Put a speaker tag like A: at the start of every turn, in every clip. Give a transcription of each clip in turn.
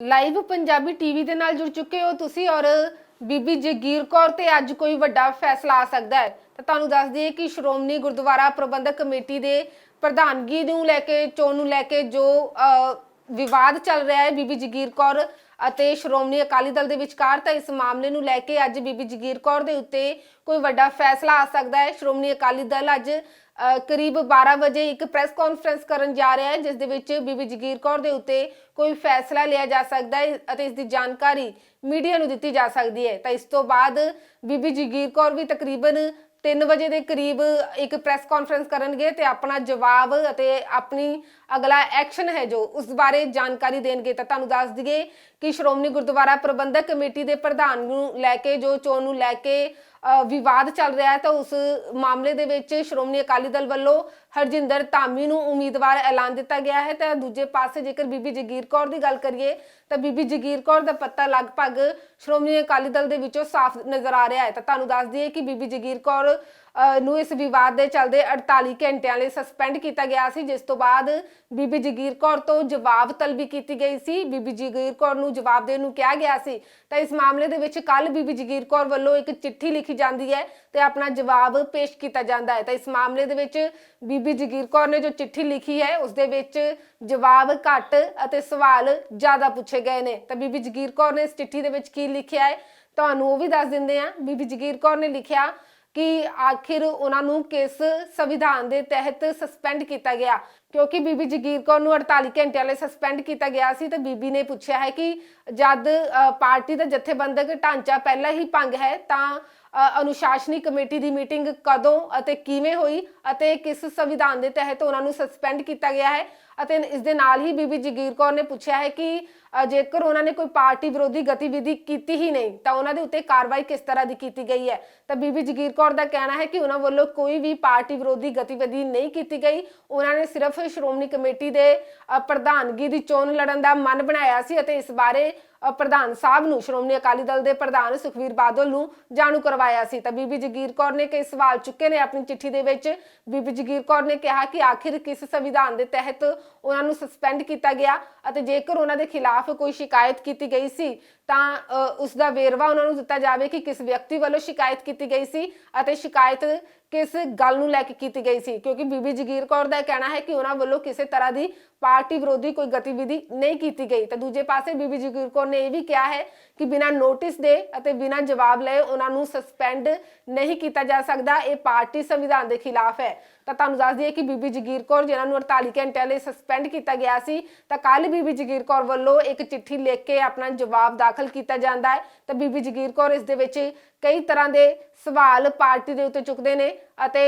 A: Live Punjabi TV ਦੇ ਨਾਲ ਜੁੜ ਚੁੱਕੇ ਹੋ ਤੁਸੀਂ ਔਰ ਬੀਬੀ ਜਗੀਰ ਕੌਰ ਤੇ ਅੱਜ ਕੋਈ ਵੱਡਾ ਫੈਸਲਾ ਆ ਸਕਦਾ ਹੈ। ਤਾਂ ਤੁਹਾਨੂੰ ਦੱਸ ਦਈਏ ਕਿ ਸ਼੍ਰੋਮਣੀ ਗੁਰਦੁਆਰਾ ਪ੍ਰਬੰਧਕ ਕਮੇਟੀ ਦੇ ਪ੍ਰਧਾਨਗੀ ਨੂੰ ਲੈ ਕੇ ਚੋਣ ਨੂੰ ਲੈ ਕੇ ਜੋ ਅ, ਵਿਵਾਦ ਚੱਲ ਰਿਹਾ ਹੈ ਬੀਬੀ ਜਗੀਰ ਕੌਰ ਅਤੇ ਸ਼੍ਰੋਮਣੀ ਅਕਾਲੀ ਦਲ ਦੇ ਵਿਚਕਾਰ ਤਾਂ ਇਸ ਮਾਮਲੇ ਨੂੰ ਲੈ ਕੇ ਅੱਜ ਬੀਬੀ ਜਗੀਰ ਕੌਰ ਦੇ ਉੱਤੇ ਕੋਈ ਵੱਡਾ ਫੈਸਲਾ ਆ ਸਕਦਾ ਹੈ। ਸ਼੍ਰੋਮਣੀ ਅਕਾਲੀ ਦਲ ਅੱਜ ਕਰੀਬ 12 ਵਜੇ ਇੱਕ ਪ੍ਰੈਸ ਕਾਨਫਰੰਸ ਕਰਨ ਜਾ ਰਿਹਾ ਹੈ, ਜਿਸ ਦੇ ਵਿੱਚ ਬੀਬੀ ਜਗੀਰ ਕੌਰ ਦੇ ਉੱਤੇ ਕੋਈ ਫੈਸਲਾ ਲਿਆ ਜਾ ਸਕਦਾ ਹੈ ਅਤੇ ਇਸ ਦੀ ਜਾਣਕਾਰੀ ਮੀਡੀਆ ਨੂੰ ਦਿੱਤੀ ਜਾ ਸਕਦੀ ਹੈ। ਤਾਂ ਇਸ ਤੋਂ ਬਾਅਦ ਬੀਬੀ ਜਗੀਰ ਕੌਰ ਵੀ ਤਕਰੀਬਨ 3 ਵਜੇ ਦੇ ਕਰੀਬ ਇੱਕ ਪ੍ਰੈਸ ਕਾਨਫਰੰਸ ਕਰਨਗੇ ਤੇ ਆਪਣਾ ਜਵਾਬ ਅਤੇ ਆਪਣੀ ਅਗਲਾ ਐਕਸ਼ਨ ਹੈ ਜੋ ਉਸ ਬਾਰੇ ਜਾਣਕਾਰੀ ਦੇਣਗੇ ਤਾਂ ਤੁਹਾਨੂੰ ਦੱਸ ਦਈਏ ਕਿ ਸ਼੍ਰੋਮਣੀ ਗੁਰਦੁਆਰਾ ਪ੍ਰਬੰਧਕ ਕਮੇਟੀ ਦੇ ਪ੍ਰਧਾਨ ਨੂੰ ਲੈ ਕੇ, ਜੋ ਚੋਣ ਨੂੰ ਲੈ ਕੇ ਵਿਵਾਦ ਚੱਲ ਰਿਹਾ ਹੈ ਤਾਂ ਉਸ ਮਾਮਲੇ ਦੇ ਵਿੱਚ ਸ਼੍ਰੋਮਣੀ ਅਕਾਲੀ ਦਲ ਵੱਲੋਂ ਹਰਜਿੰਦਰ ਧਾਮੀ ਨੂੰ ਉਮੀਦਵਾਰ ਐਲਾਨ ਦਿੱਤਾ ਗਿਆ ਹੈ। ਤਾਂ ਦੂਜੇ ਪਾਸੇ ਜੇਕਰ ਬੀਬੀ ਜਗੀਰ ਕੌਰ ਦੀ ਗੱਲ ਕਰੀਏ ਤਾਂ ਬੀਬੀ ਜਗੀਰ ਕੌਰ ਦਾ ਪੱਤਾ ਲਗਭਗ ਸ਼੍ਰੋਮਣੀ ਅਕਾਲੀ ਦਲ ਦੇ ਵਿੱਚੋਂ ਸਾਫ਼ ਨਜ਼ਰ ਆ ਰਿਹਾ ਹੈ। ਤਾਂ ਤੁਹਾਨੂੰ ਦੱਸ ਦਈਏ ਕਿ ਬੀਬੀ ਜਗੀਰ ਕੌਰ ਨੂੰ ਇਸ ਵਿਵਾਦ ਦੇ ਚੱਲਦੇ 48 ਘੰਟਿਆਂ ਲਈ ਸਸਪੈਂਡ ਕੀਤਾ ਗਿਆ ਸੀ, ਜਿਸ ਤੋਂ ਬਾਅਦ ਬੀਬੀ ਜਗੀਰ ਕੌਰ ਤੋਂ ਜਵਾਬ ਤਲਬੀ ਕੀਤੀ ਗਈ ਸੀ। ਬੀਬੀ ਜਗੀਰ ਕੌਰ ਨੂੰ ਜਵਾਬ ਦੇਣ ਨੂੰ ਕਿਹਾ ਗਿਆ ਸੀ। ਤਾਂ ਇਸ ਮਾਮਲੇ ਦੇ ਵਿੱਚ ਕੱਲ ਬੀਬੀ ਜਗੀਰ ਕੌਰ ਵੱਲੋਂ ਇੱਕ ਚਿੱਠੀ ਲਿਖੀ ਜਾਂਦੀ ਹੈ ਤੇ ਆਪਣਾ ਜਵਾਬ ਪੇਸ਼ ਕੀਤਾ ਜਾਂਦਾ ਹੈ। ਤਾਂ ਇਸ ਮਾਮਲੇ ਦੇ ਵਿੱਚ ਬੀਬੀ ਜਗੀਰ ਕੌਰ ਨੇ ਜੋ ਚਿੱਠੀ ਲਿਖੀ ਹੈ, ਉਸ ਦੇ ਵਿੱਚ ਜਵਾਬ ਘੱਟ ਅਤੇ ਸਵਾਲ ਜ਼ਿਆਦਾ ਪੁੱਛੇ ਗਏ ਨੇ। ਤਾਂ ਬੀਬੀ ਜਗੀਰ ਕੌਰ ਨੇ ਇਸ ਚਿੱਠੀ ਦੇ ਵਿੱਚ ਕੀ ਲਿਖਿਆ ਹੈ, ਤੁਹਾਨੂੰ ਉਹ ਵੀ ਦੱਸ ਦਿੰਦੇ ਆ ਬੀਬੀ ਜਗੀਰ ਕੌਰ ਨੇ ਲਿਖਿਆ ਕਿ ਆਖਿਰ ਉਹਨਾਂ ਨੂੰ ਕਿਸ ਸੰਵਿਧਾਨ ਦੇ ਤਹਿਤ ਸਸਪੈਂਡ ਕੀਤਾ ਗਿਆ। ਕਿਉਂਕਿ ਬੀਬੀ ਜਗੀਰ ਕੌਰ ਨੂੰ 48 ਘੰਟਿਆਂ ਲਈ ਸਸਪੈਂਡ ਕੀਤਾ ਗਿਆ ਸੀ ਤੇ ਬੀਬੀ ਨੇ ਪੁੱਛਿਆ ਹੈ ਕਿ ਜਦ ਪਾਰਟੀ ਦਾ ਜਥੇਬੰਦਕ ਢਾਂਚਾ ਪਹਿਲਾਂ ਹੀ ਭੰਗ ਹੈ, ਤਾਂ ਅਨੁਸ਼ਾਸਨੀ ਕਮੇਟੀ ਦੀ ਮੀਟਿੰਗ ਕਦੋਂ ਅਤੇ ਕਿਵੇਂ ਹੋਈ ਅਤੇ ਕਿਸ ਸੰਵਿਧਾਨ ਦੇ ਤਹਿਤ ਉਹਨਾਂ ਨੂੰ ਸਸਪੈਂਡ ਕੀਤਾ ਗਿਆ ਹੈ? ਅਤੇ ਇਸ ਦੇ ਨਾਲ ਹੀ ਬੀਬੀ ਜਗੀਰ ਕੌਰ ਨੇ ਪੁੱਛਿਆ ਹੈ ਕਿ ਜੇਕਰ ਉਹਨਾਂ ਨੇ ਕੋਈ ਪਾਰਟੀ ਵਿਰੋਧੀ ਗਤੀਵਿਧੀ ਕੀਤੀ ਹੀ ਨਹੀਂ, ਤਾਂ ਉਹਨਾਂ ਦੇ ਉੱਤੇ ਕਾਰਵਾਈ ਕਿਸ ਤਰ੍ਹਾਂ ਦੀ ਕੀਤੀ ਗਈ ਹੈ? ਤਾਂ ਬੀਬੀ ਜਗੀਰ ਕੌਰ ਦਾ ਕਹਿਣਾ ਹੈ ਕਿ ਉਹਨਾਂ ਵੱਲੋਂ ਕੋਈ ਵੀ ਪਾਰਟੀ ਵਿਰੋਧੀ ਗਤੀਵਿਧੀ ਨਹੀਂ ਕੀਤੀ ਗਈ। ਉਹਨਾਂ ਨੇ ਸਿਰਫ ਸ਼੍ਰੋਮਣੀ ਕਮੇਟੀ ਦੇ ਪ੍ਰਧਾਨਗੀ ਦੀ ਚੋਣ ਲੜਨ ਦਾ ਮਨ ਬਣਾਇਆ ਸੀ ਅਤੇ ਇਸ ਬਾਰੇ ਪ੍ਰਧਾਨ ਸਾਹਿਬ ਨੂੰ ਸ਼੍ਰੋਮਣੀ ਅਕਾਲੀ ਦਲ ਦੇ ਪ੍ਰਧਾਨ ਸੁਖਵੀਰ ਬਾਦਲ ਨੂੰ ਜਾਣੂ ਕਰਵਾਇਆ ਸੀ। ਤਾਂ ਬੀਬੀ ਜਗੀਰ ਕੌਰ ਨੇ ਕਈ ਸਵਾਲ ਚੁੱਕੇ ਨੇ ਆਪਣੀ ਚਿੱਠੀ ਦੇ ਵਿੱਚ। ਬੀਬੀ ਜਗੀਰ ਕੌਰ ਨੇ ਕਿਹਾ ਕਿ ਆਖਿਰ ਕਿਸ ਸੰਵਿਧਾਨ ਦੇ ਤਹਿਤ ਉਹਨਾਂ ਨੂੰ ਸਸਪੈਂਡ ਕੀਤਾ ਗਿਆ ਅਤੇ ਜੇਕਰ ਉਹਨਾਂ ਦੇ ਖਿਲਾਫ ਕੋਈ ਸ਼ਿਕਾਇਤ ਕੀਤੀ ਗਈ ਸੀ ਤਾਂ ਅ, ਉਸ ਦਾ ਵੇਰਵਾ ਉਹਨਾਂ ਨੂੰ ਦਿੱਤਾ ਜਾਵੇ ਕਿ ਕਿਸ ਵਿਅਕਤੀ ਵੱਲੋਂ ਸ਼ਿਕਾਇਤ ਕੀਤੀ ਗਈ ਸੀ ਅਤੇ ਸ਼ਿਕਾਇਤ ਕਿਸ ਗੱਲ ਨੂੰ ਲੈ ਕੇ ਕੀਤੀ ਗਈ ਸੀ। ਕਿਉਂਕਿ ਬੀਬੀ ਜਗੀਰ ਕੌਰ ਦਾ ਕਹਿਣਾ ਹੈ ਕਿ ਉਹਨਾਂ ਵੱਲੋਂ ਕਿਸੇ ਤਰ੍ਹਾਂ ਦੀ ਪਾਰਟੀ ਵਿਰੋਧੀ ਕੋਈ ਗਤੀਵਿਧੀ ਨਹੀਂ ਕੀਤੀ ਗਈ। ਤਾਂ ਦੂਜੇ ਪਾਸੇ ਬੀਬੀ ਜਗੀਰ ਕੌਰ ਨੇ ਇਹ ਵੀ ਕਿਹਾ ਹੈ ਕਿ ਬਿਨਾਂ ਨੋਟਿਸ ਦੇ ਅਤੇ ਬਿਨਾਂ ਜਵਾਬ ਲਏ ਉਹਨਾਂ ਨੂੰ ਸਸਪੈਂਡ ਨਹੀਂ ਕੀਤਾ ਜਾ ਸਕਦਾ। ਇਹ ਪਾਰਟੀ ਸੰਵਿਧਾਨ ਦੇ ਖਿਲਾਫ ਹੈ। ਤਾਂ ਤੁਹਾਨੂੰ ਦੱਸ ਦਈਏ ਕਿ ਬੀਬੀ ਜਗੀਰ ਕੌਰ ਜਿਨ੍ਹਾਂ ਨੂੰ 48 ਘੰਟਿਆਂ ਲਈ ਸਸਪੈਂਡ ਕੀਤਾ ਗਿਆ ਸੀ ਤਾਂ ਕੱਲ ਬੀਬੀ ਜਗੀਰ ਕੌਰ ਵੱਲੋਂ ਇੱਕ ਚਿੱਠੀ ਲਿਖ ਕੇ ਆਪਣਾ ਜਵਾਬ ਦਾਖਲ ਕੀਤਾ ਜਾਂਦਾ ਹੈ। ਤਾਂ ਬੀਬੀ ਜਗੀਰ ਕੌਰ ਇਸ ਦੇ ਵਿੱਚ ਕਈ ਤਰ੍ਹਾਂ ਦੇ ਸਵਾਲ ਪਾਰਟੀ ਦੇ ਉੱਤੇ ਚੁੱਕਦੇ ਨੇ ਅਤੇ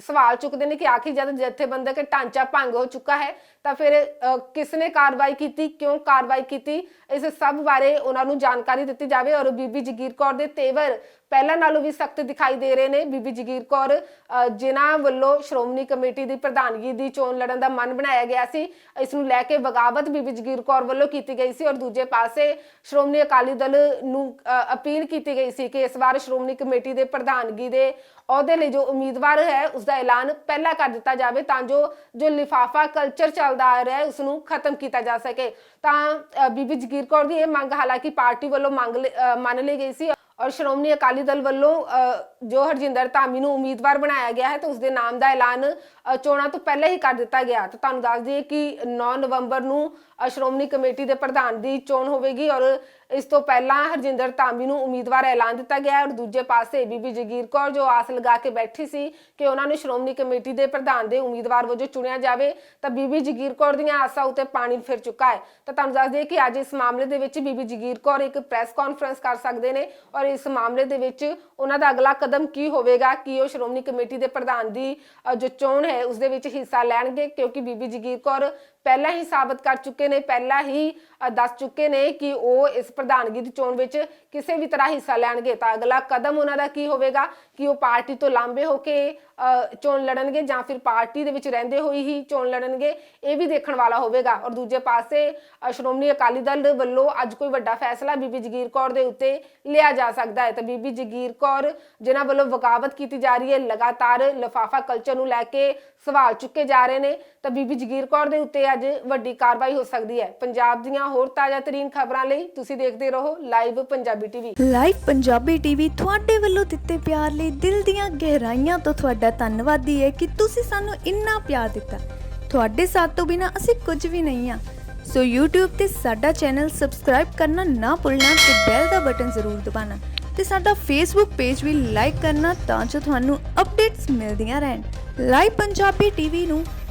A: ਸਵਾਲ ਚੁੱਕਦੇ ਨੇ ਕਿ ਆਖਿਰ ਜਦ ਜਥੇਬੰਦਕ ਢਾਂਚਾ ਭੰਗ ਹੋ ਚੁੱਕਾ ਹੈ ਤਾਂ ਫਿਰ ਅ, ਕਿਸ ਨੇ ਕਾਰਵਾਈ ਕੀਤੀ ਕਿਉਂ ਕਾਰਵਾਈ ਕੀਤੀ ਇਸ ਸਭ ਬਾਰੇ ਉਹਨਾਂ ਨੂੰ ਜਾਣਕਾਰੀ ਦਿੱਤੀ ਜਾਵੇ ਔਰ ਬੀਬੀ ਜਗੀਰ ਕੌਰ ਦੇ ਤੇਵਰ ਪਹਿਲਾਂ ਨਾਲੋਂ ਵੀ ਸਖਤ ਦਿਖਾਈ ਦੇ ਰਹੇ ਨੇ। ਬੀਬੀ ਜਗੀਰ ਕੌਰ ਅ, ਜਿਨ੍ਹਾਂ ਵੱਲੋਂ ਸ਼੍ਰੋਮਣੀ ਕਮੇਟੀ ਦੀ ਪ੍ਰਧਾਨਗੀ ਦੀ ਚੋਣ ਲੜਨ ਦਾ ਮਨ ਬਣਾਇਆ ਗਿਆ ਸੀ। ਇਸ ਨੂੰ ਲੈ ਕੇ ਬਗਾਵਤ ਬੀਬੀ ਜਗੀਰ ਕੌਰ ਵੱਲੋਂ ਕੀਤੀ ਗਈ ਸੀ ਔਰ ਦੂਜੇ ਪਾਸੇ ਸ਼੍ਰੋਮਣੀ ਅਕਾਲੀ ਦਲ ਨੂੰ ਅਪੀਲ ਕੀਤੀ ਗਈ ਸੀ ਕਿ ਇਸ ਵਾਰ ਸ਼੍ਰੋਮਣੀ ਕਮੇਟੀ ਦੇ ਪ੍ਰਧਾਨਗੀ ਦੇ ਅਹੁਦੇ ਲਈ ਜੋ ਉਮੀਦਵਾਰ ਹੈ ਉਸ ਦਾ ਐਲਾਨ ਪਹਿਲਾਂ ਕਰ ਦਿੱਤਾ ਜਾਵੇ ਤਾਂ ਜੋ ਜੋ ਲਿਫਾਫਾ ਕਲਚਰ ਚੱਲਦਾ ਆ ਰਿਹਾ ਹੈ ਉਸ ਨੂੰ ਖਤਮ ਕੀਤਾ ਜਾ ਸਕੇ। ਤਾਂ ਅ, ਬੀਬੀ ਜਗੀਰ ਕੌਰ ਦੀ ਇਹ ਮੰਗ ਹਾਲਾਂਕਿ ਪਾਰਟੀ ਵੱਲੋਂ ਮੰਗ ਲ- ਮੰਨ ਲਈ ਗਈ ਸੀ ਔਰ ਸ਼੍ਰੋਮਣੀ ਅਕਾਲੀ ਦਲ ਵੱਲੋਂ ਜੋ ਹਰਜਿੰਦਰ ਧਾਮੀ ਨੂੰ ਉਮੀਦਵਾਰ ਬਣਾਇਆ ਗਿਆ ਹੈ, ਤਾਂ ਉਸ ਦੇ ਨਾਮ ਦਾ ਐਲਾਨ ਚੋਣਾਂ ਤੋਂ ਪਹਿਲਾਂ ਹੀ ਕਰ ਦਿੱਤਾ ਗਿਆ ਤਾਂ ਤੁਹਾਨੂੰ ਦੱਸ ਦਈਏ ਕਿ 9 ਨਵੰਬਰ ਨੂੰ ਸ਼੍ਰੋਮਣੀ ਕਮੇਟੀ ਦੇ ਪ੍ਰਧਾਨ ਦੀ ਚੋਣ ਹੋਵੇਗੀ ਔਰ ਇਸ ਤੋਂ ਪਹਿਲਾਂ ਹਰਜਿੰਦਰ ਧਾਮੀ ਨੂੰ ਉਮੀਦਵਾਰ ਐਲਾਨ ਦਿੱਤਾ ਗਿਆ ਔਰ ਦੂਜੇ ਪਾਸੇ ਬੀਬੀ ਜਗੀਰ ਕੌਰ ਜੋ ਆਸ ਲਗਾ ਕੇ ਬੈਠੀ ਸੀ ਕਿ ਉਹਨਾਂ ਨੂੰ ਸ਼੍ਰੋਮਣੀ ਕਮੇਟੀ ਦੇ ਪ੍ਰਧਾਨ ਦੇ ਉਮੀਦਵਾਰ ਵਜੋਂ ਚੁਣਿਆ ਜਾਵੇ, ਤਾਂ ਬੀਬੀ ਜਗੀਰ ਕੌਰ ਦੀਆਂ ਆਸਾਂ ਉਤੇ ਪਾਣੀ ਫਿਰ ਚੁੱਕਾ ਹੈ। ਤਾਂ ਤੁਹਾਨੂੰ ਦੱਸ ਦਈਏ ਕਿ ਅੱਜ ਇਸ ਮਾਮਲੇ ਦੇ ਵਿੱਚ ਬੀਬੀ ਜਗੀਰ ਕੌਰ ਇੱਕ ਪ੍ਰੈਸ ਕਾਨਫਰੰਸ ਕਰ ਸਕਦੇ ਨੇ ਔਰ ਇਸ ਮਾਮਲੇ ਦੇ ਵਿੱਚ ਉਹਨਾਂ ਦਾ ਅਗਲਾ ਕਦਮ ਕੀ ਹੋਵੇਗਾ? ਕਿ ਉਹ ਸ਼੍ਰੋਮਣੀ ਕਮੇਟੀ ਦੇ ਪ੍ਰਧਾਨ ਦੀ ਜੋ ਚੋਣ ਹੈ ਉਸ ਦੇ ਵਿੱਚ ਹਿੱਸਾ ਲੈਣਗੇ? ਕਿਉਂਕਿ ਬੀਬੀ ਜਗੀਰ ਕੌਰ ਪਹਿਲਾਂ ਹੀ ਸਾਬਤ ਕਰ ਚੁੱਕੇ ਨੇ, ਪਹਿਲਾਂ ਹੀ ਦੱਸ ਚੁੱਕੇ ਨੇ ਕਿ ਉਹ ਇਸ ਪ੍ਰਧਾਨਗੀ ਦੀ ਚੋਣ ਵਿੱਚ ਕਿਸੇ ਵੀ ਤਰ੍ਹਾਂ ਹਿੱਸਾ ਲੈਣਗੇ। ਤਾਂ ਅਗਲਾ ਕਦਮ ਉਹਨਾਂ ਦਾ ਕੀ ਹੋਵੇਗਾ? ਕਿ ਉਹ ਪਾਰਟੀ ਤੋਂ ਲਾਂਬੇ ਹੋ ਕੇ ਚੋਣ ਲੜਨਗੇ ਜਾਂ ਫਿਰ ਪਾਰਟੀ ਦੇ ਵਿੱਚ ਰਹਿੰਦੇ ਹੋਏ ਹੀ ਚੋਣ ਲੜਨਗੇ? ਇਹ ਵੀ ਦੇਖਣ ਵਾਲਾ ਹੋਵੇਗਾ। ਔਰ ਦੂਜੇ ਪਾਸੇ ਸ਼੍ਰੋਮਣੀ ਅਕਾਲੀ ਦਲ ਵੱਲੋਂ ਅੱਜ ਕੋਈ ਵੱਡਾ ਫੈਸਲਾ ਬੀਬੀ ਜਗੀਰ ਕੌਰ ਦੇ ਉੱਤੇ ਲਿਆ ਜਾ ਸਕਦਾ ਹੈ। ਤਾਂ ਬੀਬੀ ਜਗੀਰ ਕੌਰ ਜਿਨ੍ਹਾਂ ਵੱਲੋਂ ਵਕਾਵਤ ਕੀਤੀ ਜਾ ਰਹੀ ਹੈ, ਲਗਾਤਾਰ ਲਫਾਫਾ ਕਲਚਰ ਨੂੰ ਲੈ ਕੇ ਸਵਾਲ ਚੁੱਕੇ ਜਾ ਰਹੇ ਨੇ। ਤਾਂ ਬੀਬੀ ਜਗੀਰ ਕੌਰ ਦੇ ਉੱਤੇ ਅੱਜ ਵੱਡੀ ਕਾਰਵਾਈ ਹੋ ਸਕਦੀ ਹੈ। ਪੰਜਾਬ ਦੀਆਂ ਹੋਰ ਤਾਜ਼ਾ ਤਰੀਨ ਖਬਰਾਂ ਲਈ ਤੁਸੀਂ ਦੇਖਦੇ ਰਹੋ live Punjabi TV.
B: Live Punjabi TV ਤੁਹਾਡੇ ਵੱਲੋਂ ਦਿੱਤੇ ਪਿਆਰ ਲਈ ਦਿਲ ਦੀਆਂ ਗਹਿਰਾਈਆਂ ਤੋਂ ਤੁਹਾਡਾ ਧੰਨਵਾਦੀ ਹੈ ਕਿ ਤੁਸੀਂ ਸਾਨੂੰ ਇੰਨਾ ਪਿਆਰ ਦਿੱਤਾ। ਤੁਹਾਡੇ ਸਾਥ ਤੋਂ ਬਿਨਾ ਅਸੀਂ ਕੁਝ ਵੀ ਨਹੀਂ ਆ ਸੋ YouTube ਤੇ ਸਾਡਾ ਚੈਨਲ ਸਬਸਕ੍ਰਾਈਬ ਕਰਨਾ ਨਾ ਭੁੱਲਣਾ ਤੇ ਬੈਲ ਦਾ ਬਟਨ ਜ਼ਰੂਰ ਦਬਾਉਣਾ। ਤੇ ਸਾਡਾ Facebook ਪੇਜ ਵੀ ਲਾਈਕ ਕਰਨਾ ਤਾਂ ਜੋ ਤੁਹਾਨੂੰ ਅਪਡੇਟਸ ਮਿਲਦੀਆਂ ਰਹਿਣ। ਲਾਈਵ ਪੰਜਾਬੀ ਟੀਵੀ ਨੂੰ